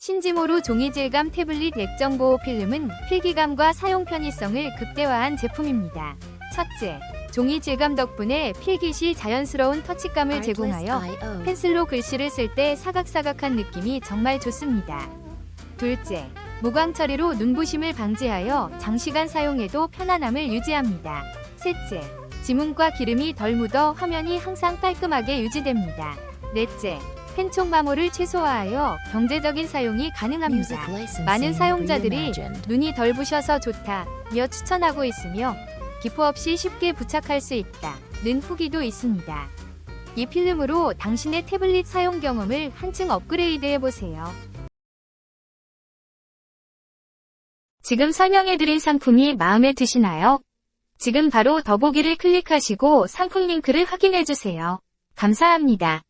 신지모로 종이 질감 태블릿 액정 보호 필름은 필기감과 사용 편의성을 극대화한 제품입니다. 첫째, 종이 질감 덕분에 필기 시 자연스러운 터치감을 제공하여 펜슬로 글씨를 쓸 때 사각사각한 느낌이 정말 좋습니다. 둘째, 무광 처리로 눈부심을 방지하여 장시간 사용해도 편안함을 유지합니다. 셋째, 지문과 기름이 덜 묻어 화면이 항상 깔끔하게 유지됩니다. 넷째, 펜촉 마모를 최소화하여 경제적인 사용이 가능합니다. 많은 사용자들이 눈이 덜 부셔서 좋다며 추천하고 있으며 기포 없이 쉽게 부착할 수 있다는 후기도 있습니다. 이 필름으로 당신의 태블릿 사용 경험을 한층 업그레이드 해보세요. 지금 설명해드린 상품이 마음에 드시나요? 지금 바로 더보기를 클릭하시고 상품 링크를 확인해주세요. 감사합니다.